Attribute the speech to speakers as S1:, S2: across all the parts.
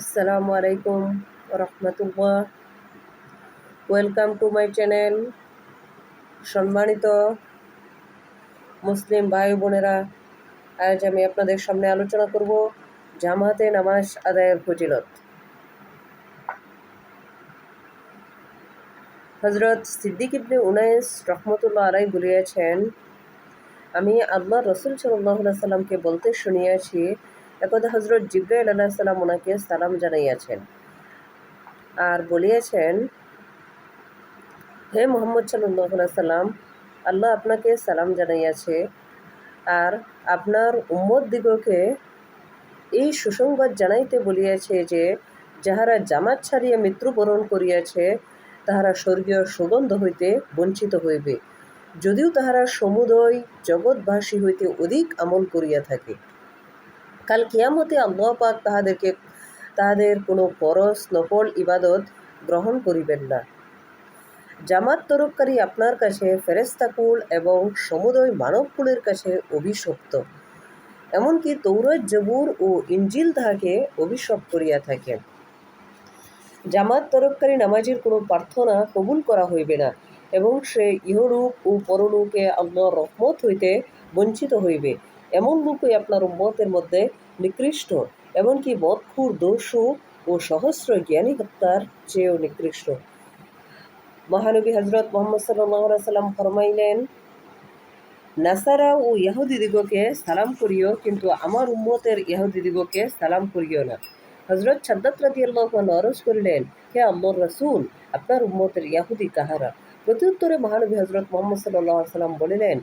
S1: আসসালামু আলাইকুম রহমতুল্লাহ ওয়েলকাম টু মাই চ্যানেল সম্মানিত মুসলিম ভাই বোনেরা, আজ আমি আপনাদের সামনে আলোচনা করব জামাতে নামাজ আদায়ের ফজিলত। হজরত সিদ্দিক ইবনে উনাইস রহমতুল্লাহ আলাই বলিয়াছেন, আমি আল্লাহ রসুল সাল্লাহ সাল্লামকে বলতে শুনিয়াছি একদা হজরত জিব্রাইল আল্লাহ সাল্লাম ওনাকে সালাম জানাইয়াছেন আর বলিয়াছেন, হে মোহাম্মদ সাল্লাহ সাল্লাম, আল্লাহ আপনাকে সালাম জানাইয়াছে আর আপনার উম্মদ দিগকে এই সুসংবাদ জানাইতে বলিয়াছে যে, যাহারা জামাত ছাড়িয়া মৃত্যুবরণ করিয়াছে, তাহারা স্বর্গীয় সুগন্ধ হইতে বঞ্চিত হইবে। যদিও তাহারা সমুদয় জগৎবাসী হইতে অধিক আমল করিয়া থাকে। কাল কিয়ামতে আল্লাহ পাক তাহাদেরকে, তাহাদের কোনো পরশ নকল ইবাদত গ্রহণ করিবেন না। জামাত তরফকারী আপনার কাছে ফেরেস্তাকুল এবং সমুদয় মানবকুলের কাছে অভিশপ্ত। এমনকি তৌরজ জবুর ও ইঞ্জিল তাহাকে অভিশপ করিয়া থাকে জামাত তরফকারী নামাজের কোনো প্রার্থনা কবুল করা হইবে না এবং সে ইহরূপ ও পরলোকে আল্লাহর রহমত হইতে বঞ্চিত হইবে। এমন লোকই আপনার উম্মতের মধ্যে নিকৃষ্ট, এমনকি বদখুর দোষু ও সহস্র জ্ঞানী হত্যার চেয়েও নিকৃষ্ট। মহানবী হজরত মোহাম্মদ সাল্লাম ফরমাইলেন, নাসারা ও দিদিগকে সালাম করিও, কিন্তু আমার উম্মতের দিদিগকে সালাম করিও না। হজরত সাদ্দাত নরস করিলেন, হে আল্লাহর রসুল, আপনার উম্মতের ইয়াহুদি কাহারা? প্রত্যুত্তরে মহানবী হজরত মোহাম্মদ সাল্লাহ সাল্লাম বলিলেন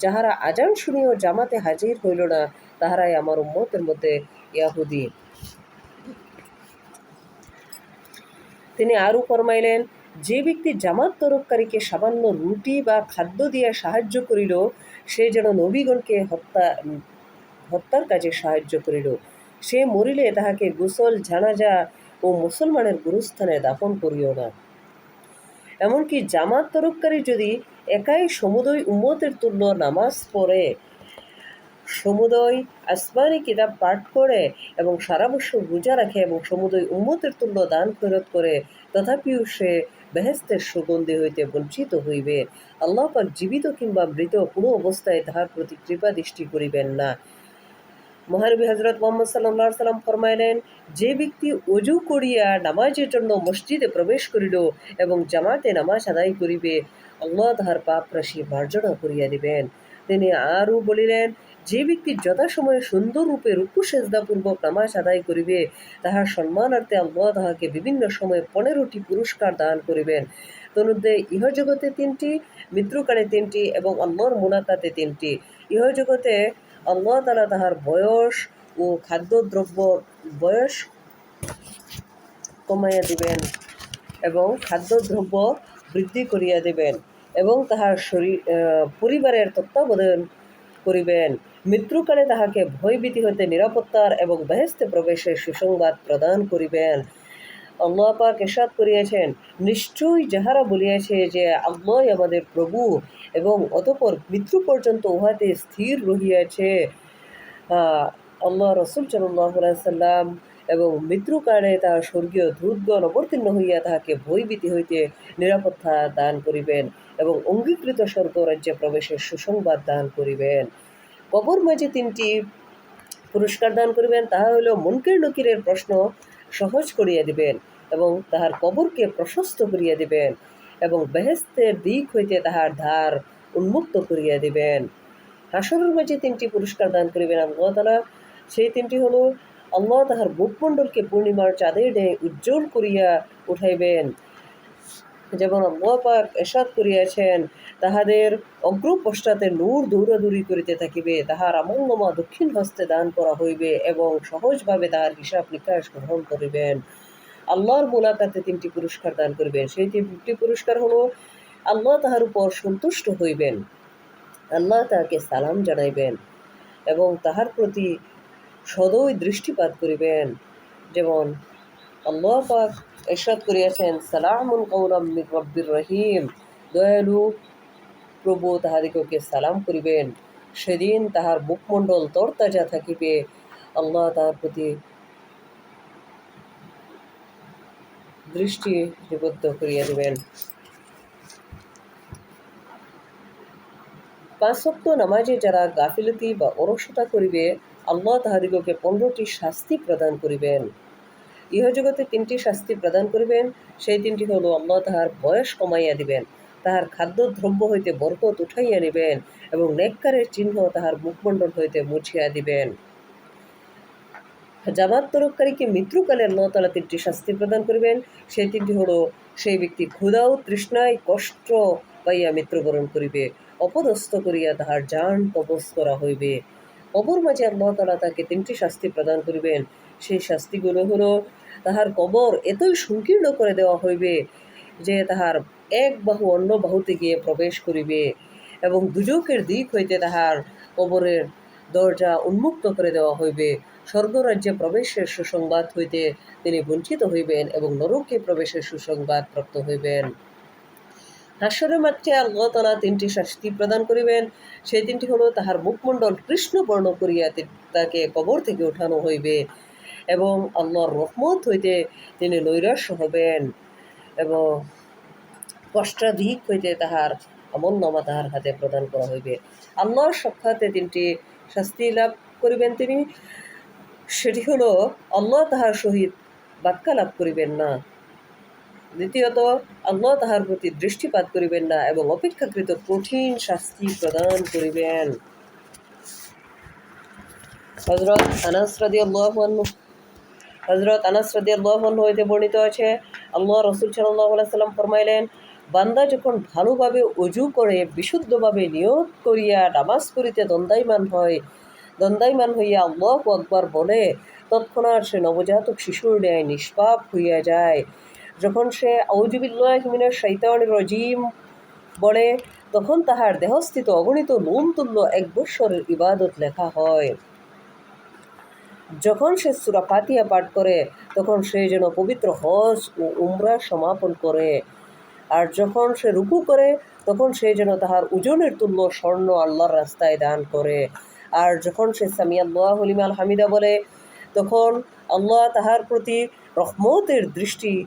S1: যাহারা আজান শুনিও জামাতে হাজির হইল না, তাহারাই আমার উম্মতের মধ্যে ইয়াহুদি। তিনি আরও ফরমাইলেন, যে ব্যক্তি জামাত তরফকারীকে সামান্য রুটি বা খাদ্য দিয়া সাহায্য করিল, সে যেন নবীগণকে হত্যা, হত্যার কাজে সাহায্য করিল। সে মরিলে তাহাকে গোসল ঝানাজা ও মুসলমানের গুরুস্থানে দাফন করিও না। এমনকি জামাত তরফকারী যদি একাই সমুদয় উম্মতের তুল্য নামাজ পড়ে, সমুদয় আসমানি কিতাব পাঠ করে এবং সারা বছর রোজা রাখে এবং সমুদয় উম্মতের তুল্য দান ফেরত করে, তথাপিও সে বেহেস্তের সুগন্ধি হইতে বঞ্চিত হইবে। আল্লাহ পাক জীবিত কিংবা মৃত কোনো অবস্থায় তাহার প্রতি কৃপা দৃষ্টি করিবেন না। মহানবী হজরত মোহাম্মদ সাল্লাহ সাল্লাম ফরমাইলেন, যে ব্যক্তি অজু করিয়া নামাজের জন্য মসজিদে প্রবেশ করিল এবং জামাতে নামাজ আদায় করিবে, আল্লাহ তাহার পাপ রাশি মার্জনা করিয়া দিবেন। তিনি আরও বলিলেন, যে ব্যক্তি যথাসময়ে সুন্দর রূপে রুকু সেজদাপূর্বক নামাজ আদায় করিবে, তাহার সম্মানার্থে আল্লাহ তাহাকে বিভিন্ন সময়ে পনেরোটি পুরস্কার দান করিবেন। তনুদ্দে ইহজগতে তিনটি মৃত্যুকালে তিনটি এবং অন্যর মুনাকাতে তিনটি। ইহজগতে আল্লাহ তালা তাহার বয়স ও খাদ্যদ্রব্য বয়স কমাইয়া দিবেন এবং খাদ্যদ্রব্য বৃদ্ধি করিয়া দিবেন এবং তাহার শরীর পরিবারের তত্ত্বাবধান করিবেন। মৃত্যুকালে তাহাকে ভয়ভীতি হইতে নিরাপত্তার এবং বেহেস্তে প্রবেশের সুসংবাদ প্রদান করিবেন। আল্লাহ পাক এসাদ করিয়াছেন, নিশ্চয়ই যাহারা বলিয়াছে যে আল্লাহ আমাদের প্রভু এবং অতপর মৃত্যু পর্যন্ত উহাতে স্থির রহিয়াছে। আল্লাহ রসুল সাল্লাম এবং মৃত্যুকালে তাহার স্বর্গীয় ধূতগণ অবতীর্ণ হইয়া তাহাকে ভয়ভীতি হইতে নিরাপত্তা দান করিবেন এবং অঙ্গীকৃত স্বর্গ রাজ্যে প্রবেশের সুসংবাদ দান করিবেন। কবর মাঝে তিনটি পুরস্কার দান করিবেন, তাহা হইল মনকের নকিরের প্রশ্ন সহজ করিয়া দিবেন এবং তাহার কবরকে প্রশস্ত করিয়া দিবেন এবং বেহেস্তের দিক হইতে তাহার ধার উন্মুক্ত করিয়া দিবেন। হাসরের মাঝে তিনটি পুরস্কার দান করিবেন আল্লাহ তালা সেই তিনটি হলো, আল্লাহ তাহার মুখমণ্ডলকে পূর্ণিমার চাঁদের উজ্জ্বল করিয়া উঠাইবেন। যেমন আল্লাহ পাক এসাদ করিয়াছেন, তাহাদের অগ্র পশ্চাতে নূর দৌড়াদৌড়ি করিতে থাকিবে, তাহার আমঙ্গমা দক্ষিণ হস্তে দান করা হইবে এবং সহজভাবে তাহার হিসাব নিকাশ গ্রহণ করিবেন। আল্লাহর মোলাকাতে তিনটি পুরস্কার দান করিবেন। সেই তিনটি পুরস্কার হলো, আল্লাহ তাহার উপর সন্তুষ্ট হইবেন, আল্লাহ তাহাকে সালাম জানাইবেন এবং তাহার প্রতি সদয় দৃষ্টিপাত করিবেন। যেমন আল্লাহ পাক এরশাদ করিয়াছেন, সালামুন কৌলাম রব্বির রহিম। দয়ালু প্রভু তাহাদিগকে সালাম করিবেন। সেদিন তাহার মুখমণ্ডল তরতাজা থাকিবে। আল্লাহ তাহার প্রতি দৃষ্টি নিবদ্ধ করিয়া দিবেন। পাঁচ সপ্তাহ নামাজে যারা গাফিলতি বা অলসতা করিবে, আল্লাহ তাহাদিগকে পনেরোটি শাস্তি প্রদান করিবেন। ইহজগতে তিনটি শাস্তি প্রদান করিবেন, সেই তিনটি হলো আল্লাহ তাহার বয়স কমাইয়া দিবেন, তাহার খাদ্য দ্রব্য হইতে বরকত উঠাইয়া নিবেন এবং নেককারের চিহ্ন তাহার মুখমণ্ডল হইতে মুছিয়া দিবেন। জামাত তরফকারীকে মৃত্যুকালে আল্লাহ তালা তিনটি শাস্তি প্রদান করিবেন? সেই তিনটি হলো, সেই ব্যক্তি ক্ষুধাও তৃষ্ণায় কষ্ট পাইয়া মৃত্যুবরণ করিবে, অপদস্থ করিয়া তাহার জান কবজ করা হইবে। কবর মাঝে আল্লাহ তালা তাকে তিনটি শাস্তি প্রদান করিবেন সেই শাস্তিগুলো হলো তাহার কবর এতই সংকীর্ণ করে দেওয়া হইবে যে তাহার এক বাহু অন্য বাহুতে গিয়ে প্রবেশ করিবে এবং দুজকের দিক হইতে তাহার কবরের দরজা উন্মুক্ত করে দেওয়া হইবে। স্বর্গরাজ্যে প্রবেশের সুসংবাদ হইতে তিনি বঞ্চিত হইবেন এবং নরকে প্রবেশের সুসংবাদ প্রাপ্ত হইবেন। হাস্যরের মাত্রে আল্লাহ তালা তিনটি শাস্তি প্রদান করিবেন। সেই তিনটি হলো তাহার মুখমণ্ডল কৃষ্ণ বর্ণ করিয়া তাকে কবর থেকে উঠানো হইবে। এবং আল্লাহর রহমত হইতে তিনি নৈরাশ্য হবেন এবং কষ্টাধিক হইতে তাহার আমল নামা তাহার হাতে প্রদান করা হইবে। আল্লাহর সাক্ষাতে তিনটি শাস্তি লাভ করিবেন তিনি। সেটি হলো, আল্লাহ তাহার সহিত বাক্যা লাভ করিবেন না। দ্বিতীয়ত, আল্লাহ তাহার প্রতি দৃষ্টিপাত করিবেন না এবং অপেক্ষাকৃত কঠিন শাস্তি প্রদান করিবেন। হজরত আনাস রাদি আল্লাহ হজরত আনাস রাদি আল্লাহ হইতে বর্ণিত আছে, আল্লাহ রসুল সাল্লাহ সাল্লাম ফরমাইলেন, বান্দা যখন ভালোভাবে অজু করে, বিশুদ্ধভাবে নিয়োগ করিয়া নামাজ করিতে দ্বন্দ্বায়মান হয় দ্বন্দ্বায়মান হইয়া আল্লাহ আকবার বলে, তৎক্ষণাৎ সে নবজাতক শিশুর ন্যায় নিষ্পাপ হইয়া যায়। যখন সে আউজুবিল্লাহ হিমিনের শৈতান রজিম বলে, তখন তাহার দেহস্থিত অগণিত নুন তুল্য এক বৎসরের ইবাদত লেখা হয়। যখন সে সুরা ফাতিয়া পাঠ করে, তখন সে যেন পবিত্র হজ ও উমরা সমাপন করে। আর যখন সে রুকু করে, তখন সে যেন তাহার ওজনের তুল্য স্বর্ণ আল্লাহর রাস্তায় দান করে। আর যখন সে সামিয়া হলিমাল হামিদা বলে, তখন আল্লাহ তাহার প্রতি রহমতের দৃষ্টি